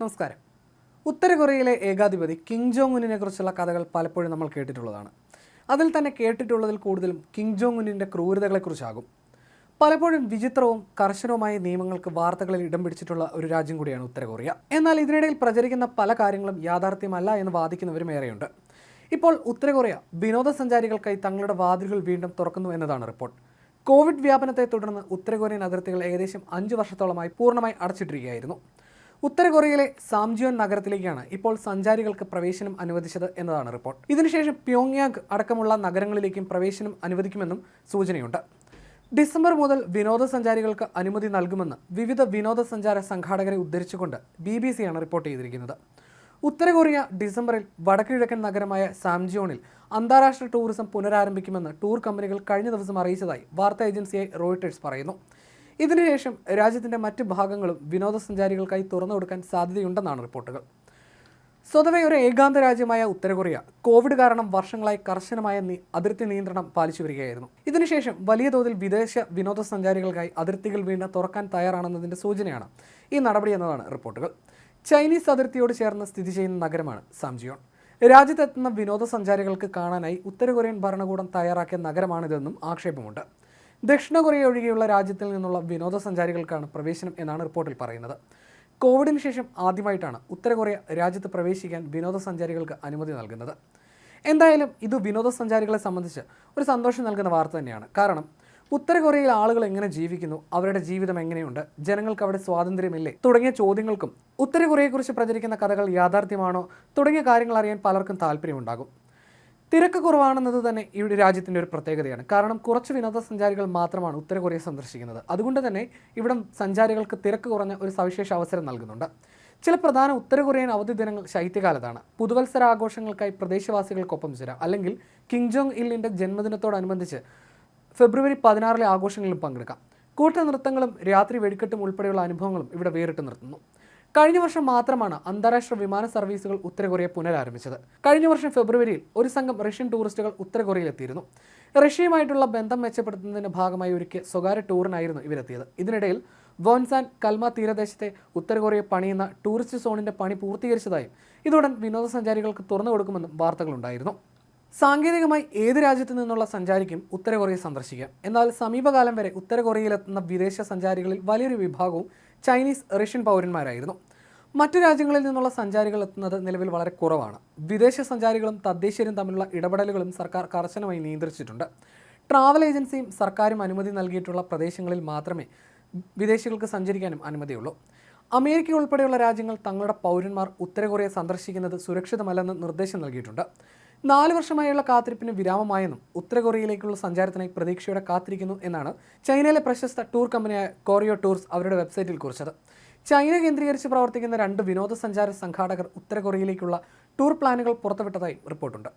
നമസ്കാരം. ഉത്തര കൊറിയയിലെ ഏകാധിപതി king Jong ഉന്നിനെ കുറിച്ചുള്ള കഥകൾ പലപ്പോഴും നമ്മൾ കേട്ടിട്ടുള്ളതാണ്. അതിൽ തന്നെ കേട്ടിട്ടുള്ളതിൽ കൂടുതലും കിങ് ജോങ് ഉന്നിന്റെ ക്രൂരതകളെക്കുറിച്ചാകും. പലപ്പോഴും വിചിത്രവും കർശനവുമായ നിയമങ്ങൾക്ക് വാർത്തകളിൽ ഇടം പിടിച്ചിട്ടുള്ള ഒരു രാജ്യം കൂടിയാണ് ഉത്തര കൊറിയ. എന്നാൽ ഇതിനിടയിൽ പ്രചരിക്കുന്ന പല കാര്യങ്ങളും യാഥാർത്ഥ്യമല്ല എന്ന് വാദിക്കുന്നവരും ഏറെയുണ്ട്. ഇപ്പോൾ ഉത്തര കൊറിയ വിനോദസഞ്ചാരികൾക്കായി തങ്ങളുടെ വാതിലുകൾ വീണ്ടും തുറക്കുന്നു എന്നതാണ് റിപ്പോർട്ട്. കോവിഡ് വ്യാപനത്തെ തുടർന്ന് ഉത്തര കൊറിയൻ അതിർത്തികൾ ഏകദേശം അഞ്ച് വർഷത്തോളമായി പൂർണമായി അടച്ചിട്ടിരിക്കുകയായിരുന്നു. ഉത്തര കൊറിയയിലെ സാംജിയോൻ നഗരത്തിലേക്കാണ് ഇപ്പോൾ സഞ്ചാരികൾക്ക് പ്രവേശനം അനുവദിച്ചത് എന്നതാണ് റിപ്പോർട്ട്. ഇതിനുശേഷം പ്യോങ്യാങ് അടക്കമുള്ള നഗരങ്ങളിലേക്കും പ്രവേശനം അനുവദിക്കുമെന്നും സൂചനയുണ്ട്. ഡിസംബർ മുതൽ വിനോദസഞ്ചാരികൾക്ക് അനുമതി നൽകുമെന്ന് വിവിധ വിനോദസഞ്ചാര സംഘാടകരെ ഉദ്ധരിച്ചുകൊണ്ട് ബി ബി സിയാണ് റിപ്പോർട്ട് ചെയ്തിരിക്കുന്നത്. ഉത്തര കൊറിയ ഡിസംബറിൽ വടക്കുകിഴക്കൻ നഗരമായ സാംജിയോണിൽ അന്താരാഷ്ട്ര ടൂറിസം പുനരാരംഭിക്കുമെന്ന് ടൂർ കമ്പനികൾ കഴിഞ്ഞ ദിവസം അറിയിച്ചതായി വാർത്താ ഏജൻസിയായി റോയിട്ടേഴ്സ് പറയുന്നു. ഇതിനുശേഷം രാജ്യത്തിന്റെ മറ്റ് ഭാഗങ്ങളും വിനോദസഞ്ചാരികൾക്കായി തുറന്നു കൊടുക്കാൻ സാധ്യതയുണ്ടെന്നാണ് റിപ്പോർട്ടുകൾ. സ്വതവേ ഒരു ഏകാന്ത രാജ്യമായ ഉത്തര കൊറിയ കോവിഡ് കാരണം വർഷങ്ങളായി കർശനമായ അതിർത്തി നിയന്ത്രണം പാലിച്ചു വരികയായിരുന്നു. ഇതിനുശേഷം വലിയ തോതിൽ വിദേശ വിനോദസഞ്ചാരികൾക്കായി അതിർത്തികൾ വീണ്ടും തുറക്കാൻ തയ്യാറാണെന്നതിന്റെ സൂചനയാണ് ഈ നടപടി എന്നതാണ് റിപ്പോർട്ടുകൾ. ചൈനീസ് അതിർത്തിയോട് ചേർന്ന് സ്ഥിതി ചെയ്യുന്ന നഗരമാണ് സാംജിയോൺ. രാജ്യത്തെത്തുന്ന വിനോദസഞ്ചാരികൾക്ക് കാണാനായി ഉത്തര കൊറിയൻ ഭരണകൂടം തയ്യാറാക്കിയ നഗരമാണിതെന്നും ആക്ഷേപമുണ്ട്. ദക്ഷിണ കൊറിയ ഒഴികെയുള്ള രാജ്യത്തിൽ നിന്നുള്ള വിനോദസഞ്ചാരികൾക്കാണ് പ്രവേശനം എന്നാണ് റിപ്പോർട്ടിൽ പറയുന്നത്. കോവിഡിന് ശേഷം ആദ്യമായിട്ടാണ് ഉത്തര കൊറിയ രാജ്യത്ത് പ്രവേശിക്കാൻ വിനോദസഞ്ചാരികൾക്ക് അനുമതി നൽകുന്നത്. എന്തായാലും ഇത് വിനോദസഞ്ചാരികളെ സംബന്ധിച്ച് ഒരു സന്തോഷം നൽകുന്ന വാർത്ത തന്നെയാണ്. കാരണം ഉത്തര കൊറിയയിൽ ആളുകൾ എങ്ങനെ ജീവിക്കുന്നു അവരുടെ ജീവിതം എങ്ങനെയുണ്ട് ജനങ്ങൾക്ക് അവിടെ സ്വാതന്ത്ര്യമില്ലേ തുടങ്ങിയ ചോദ്യങ്ങൾക്കും ഉത്തര കൊറിയയെക്കുറിച്ച് പ്രചരിക്കുന്ന കഥകൾ യാഥാർത്ഥ്യമാണോ തുടങ്ങിയ കാര്യങ്ങൾ അറിയാൻ പലർക്കും താല്പര്യമുണ്ടാകും. തിരക്ക് കുറവാണെന്നത് തന്നെ ഈ രാജ്യത്തിന്റെ ഒരു പ്രത്യേകതയാണ്. കാരണം കുറച്ച് വിനോദസഞ്ചാരികൾ മാത്രമാണ് ഉത്തര കൊറിയ സന്ദർശിക്കുന്നത്. അതുകൊണ്ട് തന്നെ ഇവിടം സഞ്ചാരികൾക്ക് തിരക്ക് കുറഞ്ഞ ഒരു സവിശേഷ അവസരം നൽകുന്നുണ്ട്. ചില പ്രധാന ഉത്തര കൊറിയൻ അവധി ദിനങ്ങൾ ശൈത്യകാലത്താണ്. പുതുവത്സര ആഘോഷങ്ങൾക്കായി പ്രദേശവാസികൾക്കൊപ്പം ചേരാം. അല്ലെങ്കിൽ കിങ് ജോങ് ഇല്ലിന്റെ ജന്മദിനത്തോടനുബന്ധിച്ച് ഫെബ്രുവരി പതിനാറിലെ ആഘോഷങ്ങളിലും പങ്കെടുക്കാം. കൂട്ടനൃത്തങ്ങളും രാത്രി വെടിക്കെട്ടും ഉൾപ്പെടെയുള്ള അനുഭവങ്ങളും ഇവിടെ വേറിട്ട് നിർത്തുന്നു. കഴിഞ്ഞ വർഷം മാത്രമാണ് അന്താരാഷ്ട്ര വിമാന സർവീസുകൾ ഉത്തര കൊറിയ പുനരാരംഭിച്ചത്. കഴിഞ്ഞ വർഷം ഫെബ്രുവരിയിൽ ഒരു സംഘം റഷ്യൻ ടൂറിസ്റ്റുകൾ ഉത്തര കൊറിയയിലെത്തിയിരുന്നു റഷ്യയുമായിട്ടുള്ള ബന്ധം മെച്ചപ്പെടുത്തുന്നതിന്റെ ഭാഗമായി ഒരുക്കിയ സ്വകാര്യ ടൂറിനായിരുന്നു ഇവരെത്തിയത്. ഇതിനിടയിൽ വോൻസാൻ കൽമ തീരദേശത്തെ ഉത്തര കൊറിയ പണിയുന്ന ടൂറിസ്റ്റ് സോണിന്റെ പണി പൂർത്തീകരിച്ചതായും ഇതുടൻ വിനോദസഞ്ചാരികൾക്ക് തുറന്നു കൊടുക്കുമെന്നും വാർത്തകളുണ്ടായിരുന്നു. സാങ്കേതികമായി ഏത് രാജ്യത്തു നിന്നുള്ള സഞ്ചാരിക്കും ഉത്തര കൊറിയ സന്ദർശിക്കാം. എന്നാൽ സമീപകാലം വരെ ഉത്തര കൊറിയയിലെത്തുന്ന വിദേശ സഞ്ചാരികളിൽ വലിയൊരു വിഭാഗവും ചൈനീസ് റഷ്യൻ പൗരന്മാരായിരുന്നു. മറ്റു രാജ്യങ്ങളിൽ നിന്നുള്ള സഞ്ചാരികൾ എത്തുന്നത് നിലവിൽ വളരെ കുറവാണ്. വിദേശ സഞ്ചാരികളും തദ്ദേശീയരും തമ്മിലുള്ള ഇടപെടലുകളും സർക്കാർ കർശനമായി നിയന്ത്രിച്ചിട്ടുണ്ട്. ട്രാവൽ ഏജൻസിയും സർക്കാരും അനുമതി നൽകിയിട്ടുള്ള പ്രദേശങ്ങളിൽ മാത്രമേ വിദേശികൾക്ക് സഞ്ചരിക്കാനും അനുമതിയുള്ളൂ. അമേരിക്ക ഉൾപ്പെടെയുള്ള രാജ്യങ്ങൾ തങ്ങളുടെ പൗരന്മാർ ഉത്തര കൊറിയ സന്ദർശിക്കുന്നത് സുരക്ഷിതമല്ലെന്ന് നിർദ്ദേശം നൽകിയിട്ടുണ്ട്. നാല് വർഷമായുള്ള കാത്തിരിപ്പിന് വിരാമമായെന്നും ഉത്തര കൊറിയയിലേക്കുള്ള സഞ്ചാരത്തിനായി പ്രതീക്ഷയോടെ കാത്തിരിക്കുന്നു എന്നാണ് ചൈനയിലെ പ്രശസ്ത ടൂർ കമ്പനിയായ കോറിയോ ടൂർസ് അവരുടെ വെബ്സൈറ്റിൽ കുറിച്ചത്. ചൈന കേന്ദ്രീകരിച്ച് പ്രവർത്തിക്കുന്ന രണ്ട് വിനോദസഞ്ചാര സംഘാടകർ ഉത്തര കൊറിയയിലേക്കുള്ള ടൂർ പ്ലാനുകൾ പുറത്തുവിട്ടതായി റിപ്പോർട്ടുണ്ട്.